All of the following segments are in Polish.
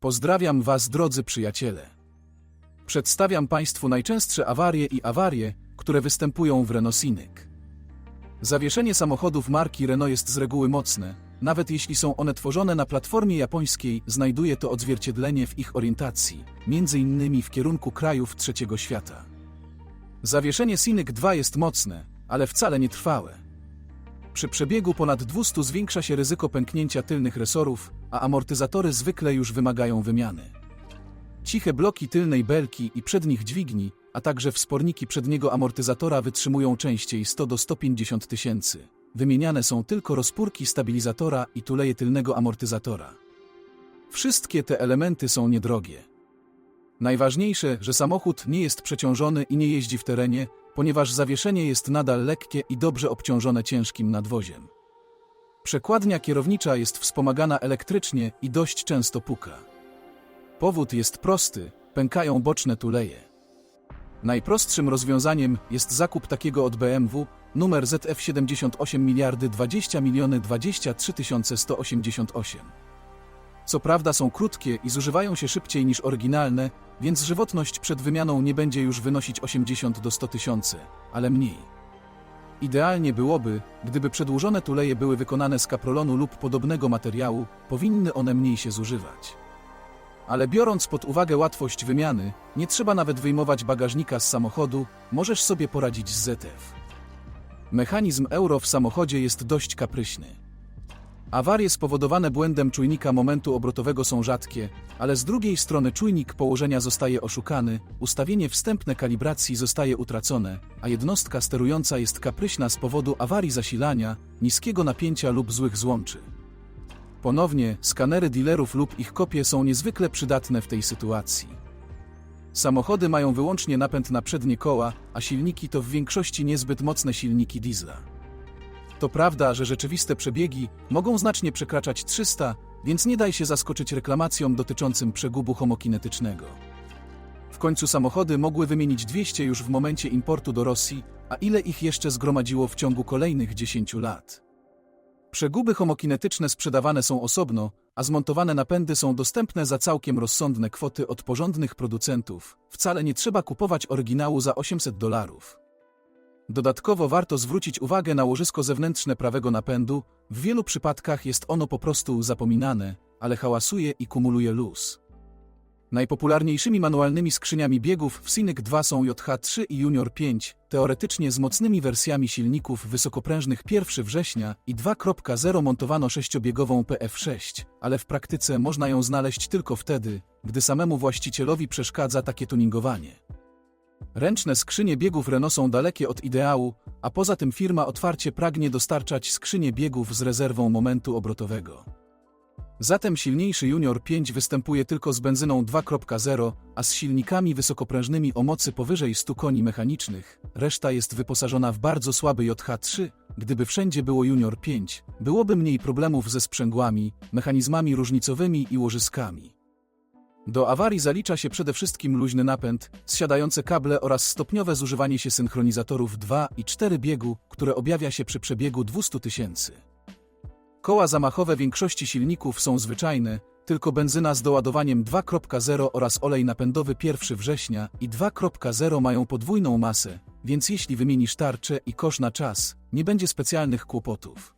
Pozdrawiam Was, drodzy przyjaciele. Przedstawiam Państwu najczęstsze awarie i awarie, które występują w Renault Scenic. Zawieszenie samochodów marki Renault jest z reguły mocne, nawet jeśli są one tworzone na platformie japońskiej, znajduje to odzwierciedlenie w ich orientacji, między innymi w kierunku krajów trzeciego świata. Zawieszenie Scenic 2 jest mocne, ale wcale nie trwałe. Przy przebiegu ponad 200 zwiększa się ryzyko pęknięcia tylnych resorów, a amortyzatory zwykle już wymagają wymiany. Ciche bloki tylnej belki i przednich dźwigni, a także wsporniki przedniego amortyzatora wytrzymują częściej 100 do 150 tysięcy. Wymieniane są tylko rozpórki stabilizatora i tuleje tylnego amortyzatora. Wszystkie te elementy są niedrogie. Najważniejsze, że samochód nie jest przeciążony i nie jeździ w terenie, ponieważ zawieszenie jest nadal lekkie i dobrze obciążone ciężkim nadwoziem. Przekładnia kierownicza jest wspomagana elektrycznie i dość często puka. Powód jest prosty, pękają boczne tuleje. Najprostszym rozwiązaniem jest zakup takiego od BMW, numer ZF78 miliardy 20 miliony 23 188. Co prawda są krótkie i zużywają się szybciej niż oryginalne, więc żywotność przed wymianą nie będzie już wynosić 80 do 100 tysięcy, ale mniej. Idealnie byłoby, gdyby przedłużone tuleje były wykonane z kaprolonu lub podobnego materiału, powinny one mniej się zużywać. Ale biorąc pod uwagę łatwość wymiany, nie trzeba nawet wyjmować bagażnika z samochodu, możesz sobie poradzić z ZF. Mechanizm euro w samochodzie jest dość kapryśny. Awarie spowodowane błędem czujnika momentu obrotowego są rzadkie, ale z drugiej strony czujnik położenia zostaje oszukany, ustawienie wstępne kalibracji zostaje utracone, a jednostka sterująca jest kapryśna z powodu awarii zasilania, niskiego napięcia lub złych złączy. Ponownie, skanery dealerów lub ich kopie są niezwykle przydatne w tej sytuacji. Samochody mają wyłącznie napęd na przednie koła, a silniki to w większości niezbyt mocne silniki diesla. To prawda, że rzeczywiste przebiegi mogą znacznie przekraczać 300, więc nie daj się zaskoczyć reklamacjom dotyczącym przegubu homokinetycznego. W końcu samochody mogły wymienić 200 już w momencie importu do Rosji, a ile ich jeszcze zgromadziło w ciągu kolejnych 10 lat. Przeguby homokinetyczne sprzedawane są osobno, a zmontowane napędy są dostępne za całkiem rozsądne kwoty od porządnych producentów. Wcale nie trzeba kupować oryginału za 800 dolarów. Dodatkowo warto zwrócić uwagę na łożysko zewnętrzne prawego napędu. W wielu przypadkach jest ono po prostu zapominane, ale hałasuje i kumuluje luz. Najpopularniejszymi manualnymi skrzyniami biegów w Scenic 2 są JH3 i Junior 5, teoretycznie z mocnymi wersjami silników wysokoprężnych 1 września i 2.0 montowano 6-biegową PF6, ale w praktyce można ją znaleźć tylko wtedy, gdy samemu właścicielowi przeszkadza takie tuningowanie. Ręczne skrzynie biegów Renault są dalekie od ideału, a poza tym firma otwarcie pragnie dostarczać skrzynie biegów z rezerwą momentu obrotowego. Zatem silniejszy Junior 5 występuje tylko z benzyną 2.0, a z silnikami wysokoprężnymi o mocy powyżej 100 koni mechanicznych. Reszta jest wyposażona w bardzo słaby JH3. Gdyby wszędzie było Junior 5, byłoby mniej problemów ze sprzęgłami, mechanizmami różnicowymi i łożyskami. Do awarii zalicza się przede wszystkim luźny napęd, zsiadające kable oraz stopniowe zużywanie się synchronizatorów 2 i 4 biegu, które objawia się przy przebiegu 200 tysięcy. Koła zamachowe większości silników są zwyczajne, tylko benzyna z doładowaniem 2.0 oraz olej napędowy 1 września i 2.0 mają podwójną masę, więc jeśli wymienisz tarczę i kosz na czas, nie będzie specjalnych kłopotów.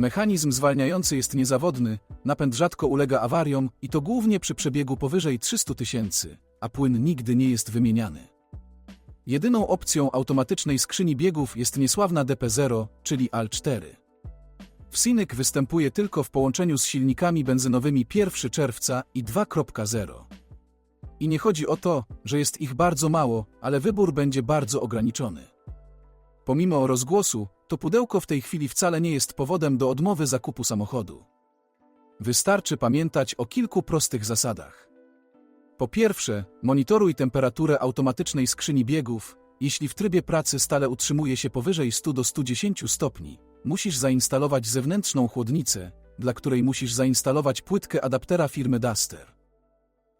Mechanizm zwalniający jest niezawodny, napęd rzadko ulega awariom i to głównie przy przebiegu powyżej 300 tysięcy, a płyn nigdy nie jest wymieniany. Jedyną opcją automatycznej skrzyni biegów jest niesławna DP0, czyli AL4. W Scenic występuje tylko w połączeniu z silnikami benzynowymi 1 czerwca i 2.0. I nie chodzi o to, że jest ich bardzo mało, ale wybór będzie bardzo ograniczony. Pomimo rozgłosu, to pudełko w tej chwili wcale nie jest powodem do odmowy zakupu samochodu. Wystarczy pamiętać o kilku prostych zasadach. Po pierwsze, monitoruj temperaturę automatycznej skrzyni biegów. Jeśli w trybie pracy stale utrzymuje się powyżej 100 do 110 stopni, musisz zainstalować zewnętrzną chłodnicę, dla której musisz zainstalować płytkę adaptera firmy Duster.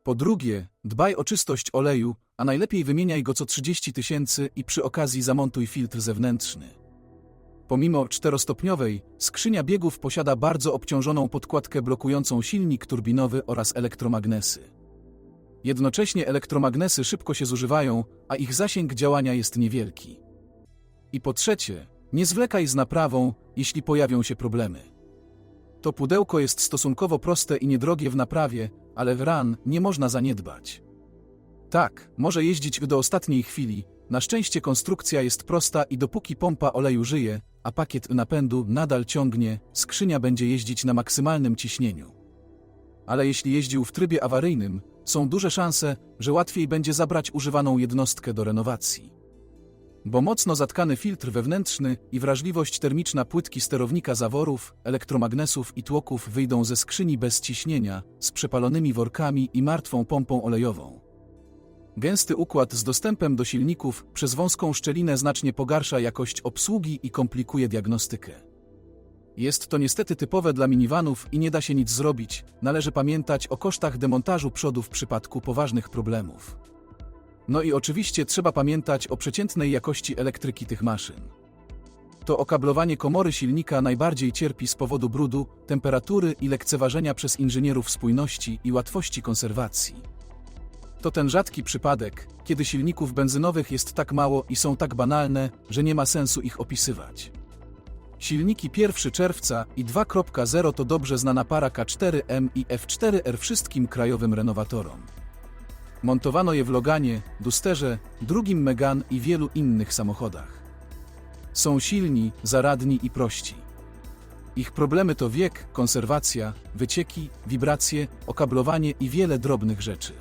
Po drugie, dbaj o czystość oleju, a najlepiej wymieniaj go co 30 tysięcy i przy okazji zamontuj filtr zewnętrzny. Pomimo czterostopniowej, skrzynia biegów posiada bardzo obciążoną podkładkę blokującą silnik turbinowy oraz elektromagnesy. Jednocześnie elektromagnesy szybko się zużywają, a ich zasięg działania jest niewielki. I po trzecie, nie zwlekaj z naprawą, jeśli pojawią się problemy. To pudełko jest stosunkowo proste i niedrogie w naprawie, ale w RAN nie można zaniedbać. Tak, może jeździć do ostatniej chwili, na szczęście konstrukcja jest prosta i dopóki pompa oleju żyje, a pakiet napędu nadal ciągnie, skrzynia będzie jeździć na maksymalnym ciśnieniu. Ale jeśli jeździł w trybie awaryjnym, są duże szanse, że łatwiej będzie zabrać używaną jednostkę do renowacji. Bo mocno zatkany filtr wewnętrzny i wrażliwość termiczna płytki sterownika zaworów, elektromagnesów i tłoków wyjdą ze skrzyni bez ciśnienia, z przepalonymi workami i martwą pompą olejową. Gęsty układ z dostępem do silników przez wąską szczelinę znacznie pogarsza jakość obsługi i komplikuje diagnostykę. Jest to niestety typowe dla minivanów i nie da się nic zrobić, należy pamiętać o kosztach demontażu przodu w przypadku poważnych problemów. No i oczywiście trzeba pamiętać o przeciętnej jakości elektryki tych maszyn. To okablowanie komory silnika najbardziej cierpi z powodu brudu, temperatury i lekceważenia przez inżynierów spójności i łatwości konserwacji. To ten rzadki przypadek, kiedy silników benzynowych jest tak mało i są tak banalne, że nie ma sensu ich opisywać. Silniki 1 czerwca i 2.0 to dobrze znana para K4M i F4R wszystkim krajowym renowatorom. Montowano je w Loganie, Dusterze, drugim Megan i wielu innych samochodach. Są silni, zaradni i prości. Ich problemy to wiek, konserwacja, wycieki, wibracje, okablowanie i wiele drobnych rzeczy.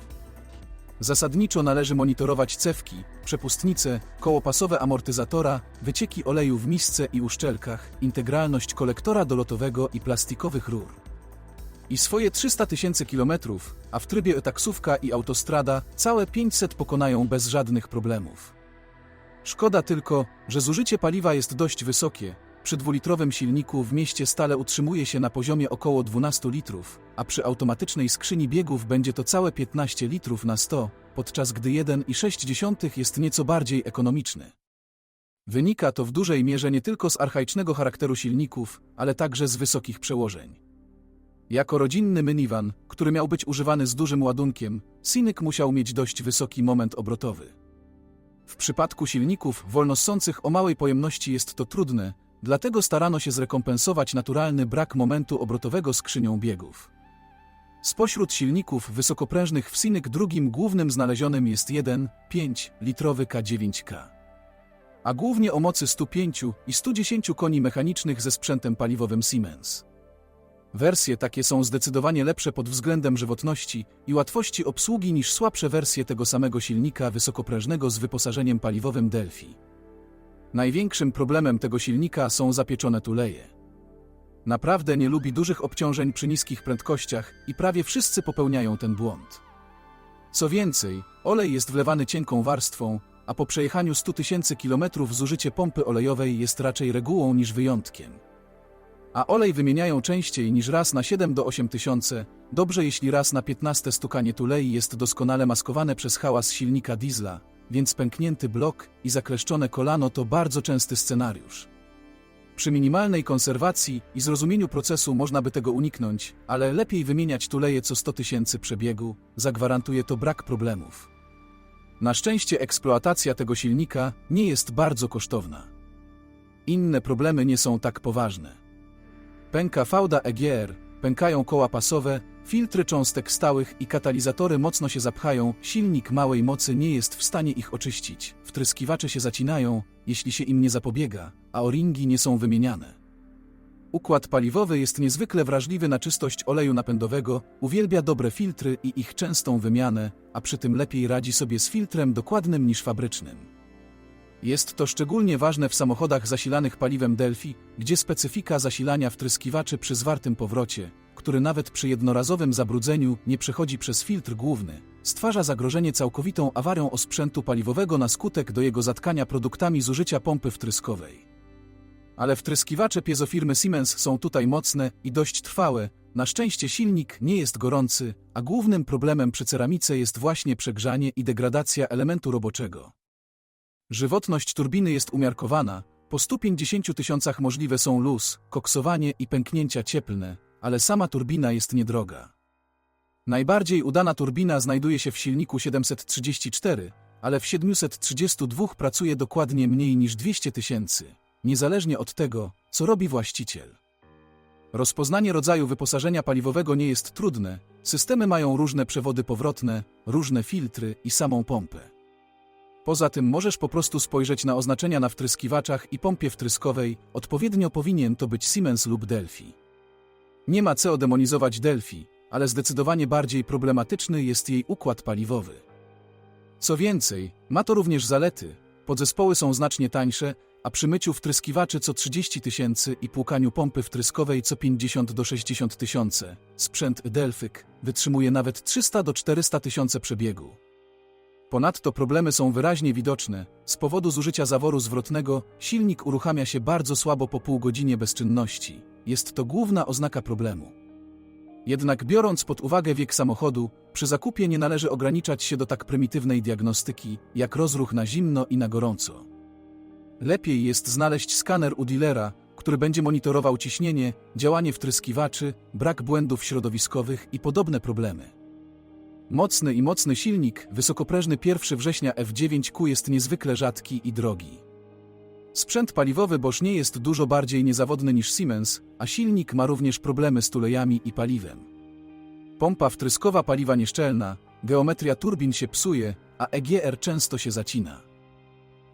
Zasadniczo należy monitorować cewki, przepustnice, kołopasowe amortyzatora, wycieki oleju w misce i uszczelkach, integralność kolektora dolotowego i plastikowych rur. I swoje 300 tysięcy kilometrów, a w trybie taksówka i autostrada całe 500 pokonają bez żadnych problemów. Szkoda tylko, że zużycie paliwa jest dość wysokie. Przy dwulitrowym silniku w mieście stale utrzymuje się na poziomie około 12 litrów, a przy automatycznej skrzyni biegów będzie to całe 15 litrów na 100, podczas gdy 1,6 jest nieco bardziej ekonomiczny. Wynika to w dużej mierze nie tylko z archaicznego charakteru silników, ale także z wysokich przełożeń. Jako rodzinny minivan, który miał być używany z dużym ładunkiem, Civic musiał mieć dość wysoki moment obrotowy. W przypadku silników wolnossących o małej pojemności jest to trudne, dlatego starano się zrekompensować naturalny brak momentu obrotowego skrzynią biegów. Spośród silników wysokoprężnych w Civic drugim głównym znalezionym jest 1,5 litrowy K9K. A głównie o mocy 105 i 110 koni mechanicznych ze sprzętem paliwowym Siemens. Wersje takie są zdecydowanie lepsze pod względem żywotności i łatwości obsługi niż słabsze wersje tego samego silnika wysokoprężnego z wyposażeniem paliwowym Delphi. Największym problemem tego silnika są zapieczone tuleje. Naprawdę nie lubi dużych obciążeń przy niskich prędkościach i prawie wszyscy popełniają ten błąd. Co więcej, olej jest wlewany cienką warstwą, a po przejechaniu 100 tysięcy kilometrów zużycie pompy olejowej jest raczej regułą niż wyjątkiem. A olej wymieniają częściej niż raz na 7 do 8 tysiące, dobrze jeśli raz na 15 stukanie tulei jest doskonale maskowane przez hałas silnika diesla, więc pęknięty blok i zakleszczone kolano to bardzo częsty scenariusz. Przy minimalnej konserwacji i zrozumieniu procesu można by tego uniknąć, ale lepiej wymieniać tuleje co 100 tysięcy przebiegu, zagwarantuje to brak problemów. Na szczęście eksploatacja tego silnika nie jest bardzo kosztowna. Inne problemy nie są tak poważne. Pęka fałda EGR, pękają koła pasowe, filtry cząstek stałych i katalizatory mocno się zapchają, silnik małej mocy nie jest w stanie ich oczyścić, wtryskiwacze się zacinają, jeśli się im nie zapobiega, a o-ringi nie są wymieniane. Układ paliwowy jest niezwykle wrażliwy na czystość oleju napędowego, uwielbia dobre filtry i ich częstą wymianę, a przy tym lepiej radzi sobie z filtrem dokładnym niż fabrycznym. Jest to szczególnie ważne w samochodach zasilanych paliwem Delphi, gdzie specyfika zasilania wtryskiwaczy przy zwartym powrocie, który nawet przy jednorazowym zabrudzeniu nie przechodzi przez filtr główny, stwarza zagrożenie całkowitą awarią osprzętu paliwowego na skutek do jego zatkania produktami zużycia pompy wtryskowej. Ale wtryskiwacze piezofirmy Siemens są tutaj mocne i dość trwałe, na szczęście silnik nie jest gorący, a głównym problemem przy ceramice jest właśnie przegrzanie i degradacja elementu roboczego. Żywotność turbiny jest umiarkowana, Po 150 tysiącach możliwe są luz, koksowanie i pęknięcia cieplne, ale sama turbina jest niedroga. Najbardziej udana turbina znajduje się w silniku 734, ale w 732 pracuje dokładnie mniej niż 200 tysięcy, niezależnie od tego, co robi właściciel. Rozpoznanie rodzaju wyposażenia paliwowego nie jest trudne, systemy mają różne przewody powrotne, różne filtry i samą pompę. Poza tym możesz po prostu spojrzeć na oznaczenia na wtryskiwaczach i pompie wtryskowej, odpowiednio powinien to być Siemens lub Delphi. Nie ma co demonizować Delphi, ale zdecydowanie bardziej problematyczny jest jej układ paliwowy. Co więcej, ma to również zalety. Podzespoły są znacznie tańsze, a przy myciu wtryskiwaczy co 30 tysięcy i płukaniu pompy wtryskowej co 50 do 60 tysiące, sprzęt Delphic wytrzymuje nawet 300 do 400 tysiące przebiegu. Ponadto problemy są wyraźnie widoczne. Z powodu zużycia zaworu zwrotnego silnik uruchamia się bardzo słabo po pół godzinie bezczynności. Jest to główna oznaka problemu. Jednak biorąc pod uwagę wiek samochodu, przy zakupie nie należy ograniczać się do tak prymitywnej diagnostyki, jak rozruch na zimno i na gorąco. Lepiej jest znaleźć skaner u dealera, który będzie monitorował ciśnienie, działanie wtryskiwaczy, brak błędów środowiskowych i podobne problemy. Mocny i mocny silnik, wysokoprężny 1 września F9Q jest niezwykle rzadki i drogi. Sprzęt paliwowy Bosch nie jest dużo bardziej niezawodny niż Siemens, a silnik ma również problemy z tulejami i paliwem. Pompa wtryskowa paliwa nieszczelna, geometria turbin się psuje, a EGR często się zacina.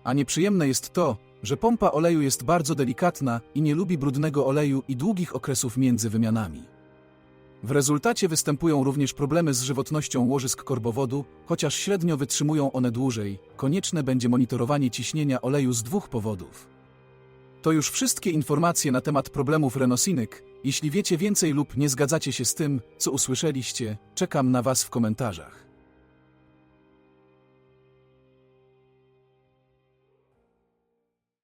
A nieprzyjemne jest to, że pompa oleju jest bardzo delikatna i nie lubi brudnego oleju i długich okresów między wymianami. W rezultacie występują również problemy z żywotnością łożysk korbowodu, chociaż średnio wytrzymują one dłużej, konieczne będzie monitorowanie ciśnienia oleju z dwóch powodów. To już wszystkie informacje na temat problemów Renosinyk. Jeśli wiecie więcej lub nie zgadzacie się z tym, co usłyszeliście, czekam na Was w komentarzach.